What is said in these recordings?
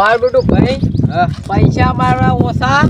મારું બેટું ભાઈ પૈસા મારા ઓછા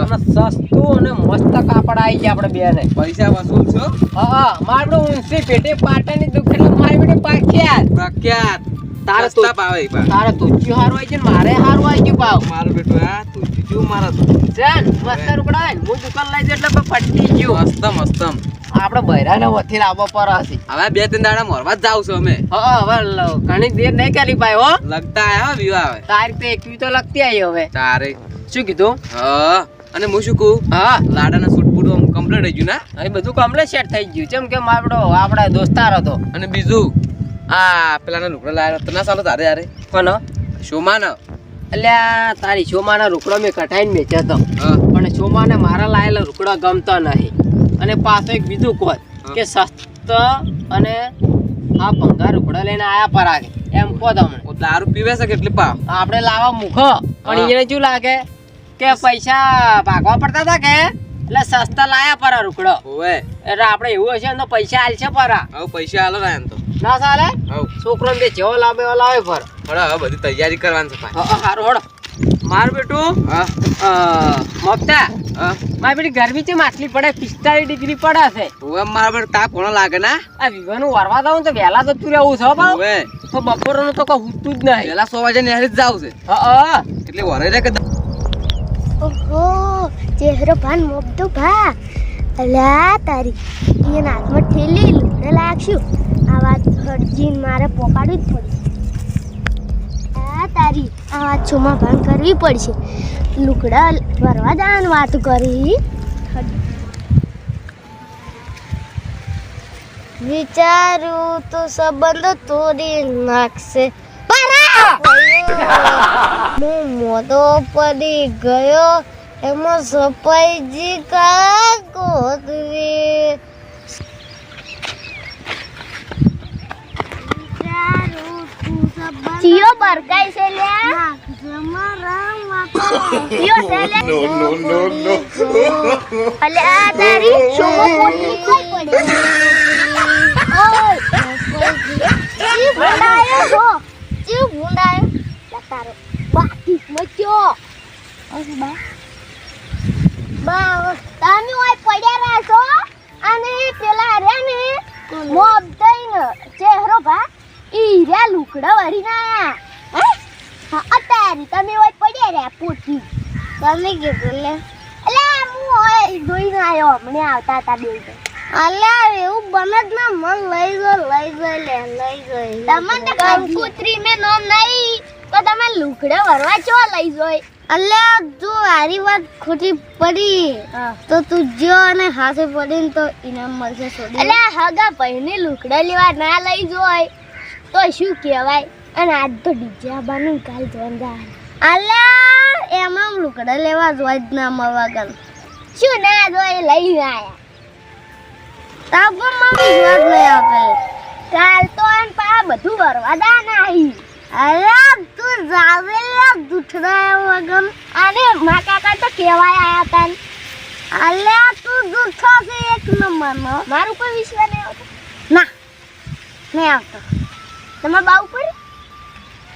અને સસ્તું અને મસ્ત કાપડ આવી ગયા આપણે બે ને પૈસા વસૂલ છો? હા મારું બેટું ઊંચી પેટી પાટાની દુખ એટલે મારી બેટું પ્રખ્યાત. પ્રખ્યાત. તારે તો ભાવે તારે તુચ્યું હારું આવી છે મારે હારું આવી ગયું ભાવ મારું બેટું આ તું જીજુ મારા તું. ચાલ મસ્ત રૂપડા હું દુકાન લઈ જઉં એટલે પછી પટી ગયું. મસ્તમ મસ્તમ આપણે બૈરાને વથી લાવવા પર હશે હવે બે ત્રણ દાડા મોરવા જ જાવ છો અમે. હા હવે ઘણી દેર નહીં કરી ભાઈ હો. લગતા આયા વિવાહ હવે. તારીખ તો એકવી તો લગતી આવી હવે. તારે શું કીધું? હા અને હું શું કહું? હા. લાડાના સૂટ બૂટ આમ કમ્પ્લીટ થઈ ગયું ના? એ બધું કમ્પ્લીટ સેટ થઈ ગયું. જેમ કે આપણો આપણા દોસ્તાર હતો. અને બીજું? આ પેલાના લુકડા લાયા તને સાલો તારે યારે? કોનો? શોમાં એટલે તારી શોમાના રૂકડો મેં કઢાઈને વેચ્યો હતો પણ છોમાને મારા લાયેલો રૂકડો ગમતો નહીં. અને પાછો એક બીજું કોત કે સસ્ત અને આ ભંગાર રૂકડો લઈને આયા પરાગે. એમ કહો તમને દારૂ પીવે છે કેટલી પા? આપણે લાવવા મૂકો. પણ એને શું લાગે? કે પૈસા ભાગવા પડતા હતા કે? એટલે સસ્તા લાયા પરા રૂકડો ઓવે એટલે આપણે એવું હશે તો પૈસા આલશે પરા હવે પૈસા હાલો ને એમ તો. ના ચાલે? હવ. છોકરો ને જેવો લાવે એવો લાવે પર. હળો હવે બધી તૈયારી કરવાની છે ભાઈ હારું હળો માર બેટું. હા. હા. મારી બેટી ગરમી છે માછલી પડે? પિસ્તાળીસ ડિગ્રી પડે છે. હવે મારા પર તાપ ઘણો લાગે ના? આ વિવાહનું વરવા દઉં તો વહેલા તો તું રહેવું છે ભાવ તો બપોરનું તો કોઈ હુતું જ નહીં. પેલા સો વાગે નેહરી જ જાવ છે. હા. એટલે વરે રે કે ઓહો ચહેરો ભાન મોકતો ભા અલ્યા તારી એના હાથમાં ઠેલી લૂટે લાગશું. આ વાત હરજીન મારે પોકાડવી જ પડશે. આ તારી આ વાત છોમાં ભણ કરવી પડશે. લુકડા ભરવા જવાની વાત કરી. વિચારું તો સંબંધ તોડી નાખશે. હું મોટો પડી ગયો એમાં સપાઈજી કા કોતરી ચિયો બરકાઈ છે લ્યા ચિયો નો નો નો અલે આ તારી શોમો પોટલી પડે ઓય ભૂંડાયો છો. ચી ભૂંડાયો. લા બાકી મચ્યો. અરે બા. બા તમે ઓય પડ્યા રહેશો અને પેલા રે ને મોબ દઈને ચહેરો ભા ઈ રે લુકડા વરી ના હે અત્યારે તમે હોય પડ્યા રહ્યા પૂછી તમે કીધું લે. અલે હું હોય જોઈને આવ્યો હમણે આવતા હતા બે અલ્યા એવું બને જ ના મન લઈ ગયો લઈ ગયો લે લઈ ગયો તમને કંકુત્રી મે નામ નહીં તો તમે લુકડા વરવા ચો લઈ જોય અલ્યા જો આરી વાત ખોટી પડી. તો તું જો અને હાથે પડીને તો ઇનામ મળશે અલ્યા હગા પહેને લુકડા લેવા ના લઈ જોય તો શું કહેવાય? અને આજ તો ડીજે આવવાનું કાલ જોવા અલ્યા એમાં લુકડા લેવા જોવા જ ના મળવા ગમ. શું ના જોઈ લઈ આયા. તાપો મમ્મી જોવા જ નહીં આપે કાલ તો એમ પા બધું ભરવા દા નહીં. અરે તું જાવેલા દુઠડા વગમ અને મા કાકા તો કેવાય આયા તન. અલ્યા તું દુઠો છે એક નંબરનો. મારું કોઈ વિશ્વાસ નહીં આવતો? ના નહીં આવતો. તમારા તો તું બે કુત્તે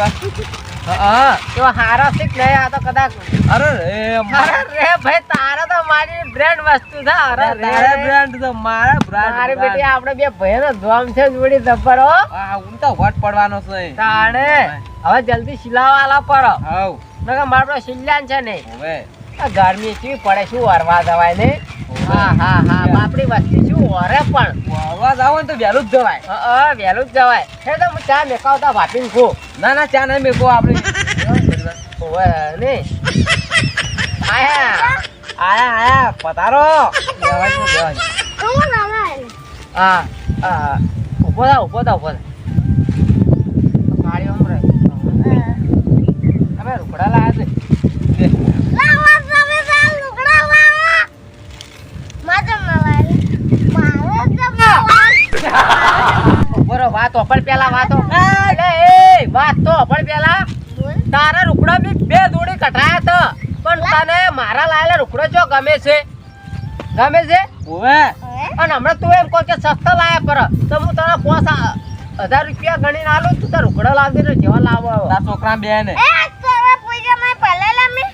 હા તો હારા સિક આ તો કદાચ અરે ભાઈ તારા તો મારી બ્રાન્ડ વસ્તુ છે બે ભયનો ધોમ છે જોડી દબરો હા. તો વટ પડવાનો છે. હવે જલ્દી સિલાવાલા પર હાઉ નકર મારો સિલ્યાન છે ને ગરમી થી પડે શું વરવા દવાય ને હા હા હા બાપડી વસ્તી વરે પણ અવાજ જાવ ને તો વહેલું જ જવાય હા, હા વહેલું જ જવાય હે તો હું ચા મેકાવતા ભાપીને ખો ના ના ચા નહીં મેકો આપણે ઓવે ને આયા આયા આયા પતારો. હા હા ઊભો થા ઊભો થા ઊભો થા ગાડી આમ રહે તમે રૂકડા લાયા છે Lawa sabe dar lukra lawa. Macam la vale. Malah jam ઊભો રહો વાતો પણ પેલા વાતો. એટલે એ વાત તો પણ પેલા. તારા રૂકડા બી બે દોડી કટાયા હતા. પણ તને મારા લાયેલા રૂકડો જો ગમે છે? ગમે છે? ઓવે અને હમણાં તું એમ કહો કે સસ્તા લાયા પર તો હું તને પાંચ હજાર રૂપિયા ગણીને આલું તું તાર રૂપડો લાવજે ને જેવા લાવો. તારા છોકરા બે ને પૈસા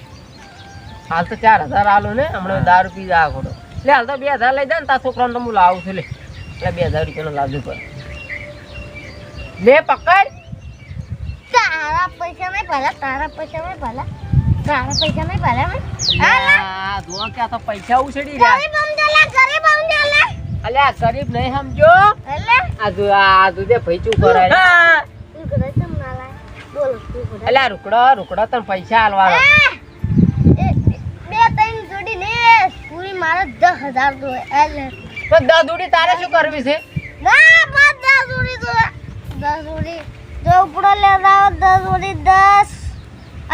હાલ તો ચાર હજાર આલો ને હમણાં દારૂ પી જા એટલે લે હાલ તો બે હજાર લઈ જા ને તારા છોકરાને તો હું લાવું છું લે. એટલે બે હજાર રૂપિયાનો લાવજો પર લે પકડ. તારા પૈસા મેં ભલા તારા પૈસા મેં ભલા. તારા પૈસા મેં ભલા મેં. આ જો કે આ તો પૈસા ઉછડી રહ્યા. ગરીબ સમજેલા ગરીબ અલે આ ગરીબ નહીં સમજો. અલે. આ દુ આ જો દે ભાઈ ચૂપ કરે તું બોલ તું ઘરે રૂકડો રૂકડો તને પૈસા આલવા એ, બે ત્રણ જોડી લે. પૂરી મારે દસ હજાર દો અલે. તો દસ દૂડી તારે શું કરવી છે? ના. જોડી દો દસ જોડી જો ઉપડો લેતા દસ જોડી દસ.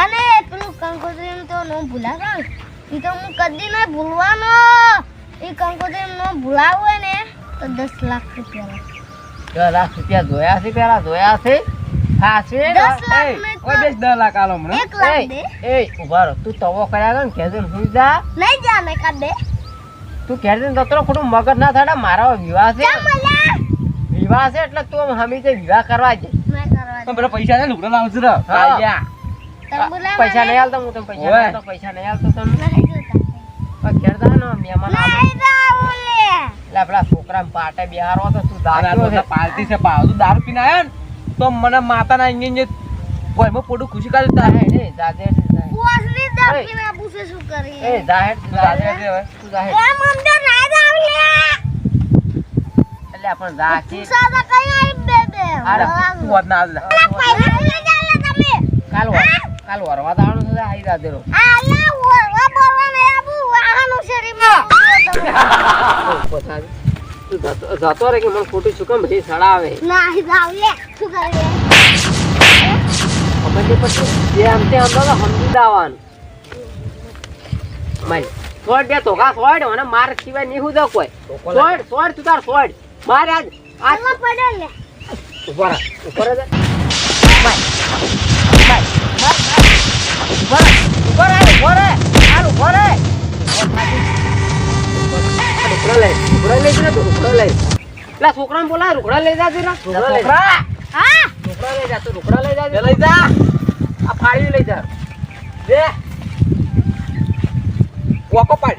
અને પેલું કંકોત્રી તો નો ભૂલા એ તો હું કદી નહીં ભૂલવાનો. એ કંકોત્રી નો ભૂલાવું ને તો દસ લાખ રૂપિયા દસ લાખ રૂપિયા જોયા છે પેલા જોયા છે? ખાશે દસ લાખ ઓય બેસ દસ લાખ આલો હમણાં એક લાખ દે. એ ઊભા રહો. તું તવો કર્યા કર ને કહેજો ને સુઈ જા. નહીં જા મેં કાઢ દે. તું ખોટું મગજ ના થાય મારો વિવાહ છે. વિવાહ છે એટલે તું હમી તે વિવાહ કરવા જ મેં કરવા પણ પેલા પૈસા ને લુગડા લાવજો રે. તમે પૈસા નહીં હાલતો હું તને પૈસા નહીં. હાલતો પૈસા નહીં હાલતો ને મહેમાન એટલે આપણા છોકરા પાટે બિહારો તો તું અને આ છે. પાવ તું દારૂ પીને આવ્યો ને તો મને માતાના એમાં પોડું ખુશી કાઢી તારે જાહેર, જાહેર. તું જાહેર. પીને હવે. તું જાહેર. એ મમતા ના જાવ લે એટલે પણ રાખી. પૂછા કઈ આઈ બે બે. અરે, તું વાત ના આલે. પૈસા લઈ લે તમે. કાલ વર- કાલ વરવા દાવાનું છે આઈ જાજે દેરો આલા ઓરવા બોલવા ને આબુ વાહનું શરી માં તું જતો- રહે કે મને ખોટું શું કેમ ભઈ સડાવે ના જાવ લે શું કરે પછી પછી જે આમ તે આમ તો સમજી દાવાનું મારી સોડ બે ધોકા સોડ અને માર સિવાય નહીં હું કોઈ. સોડ સોડ તું તાર સોડ આજ આજ પડે લે ઉપર ઉપર જ જા. માર, માર. ઉપર આ, ઉપર આ, ઉપર આ. ઉપર આ. રૂકડા લઈ લઈ જરા તું, રૂકડા લઈ પેલા છોકરાને બોલા રૂકડા લઈ જાજે રા. છોકરા હા રૂકડા લઈ જા તું રૂકડા લઈ જાજે લઈ જા આ ફાળી લઈ જા બે વોકો પાડ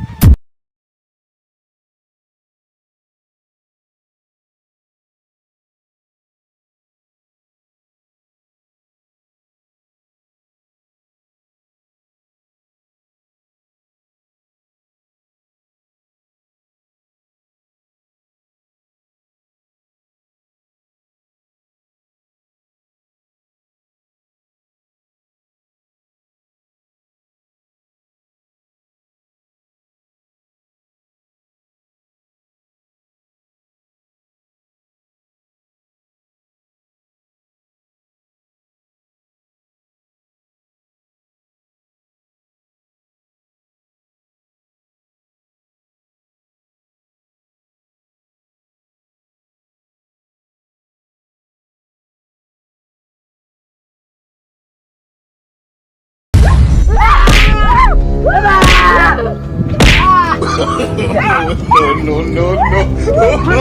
મારો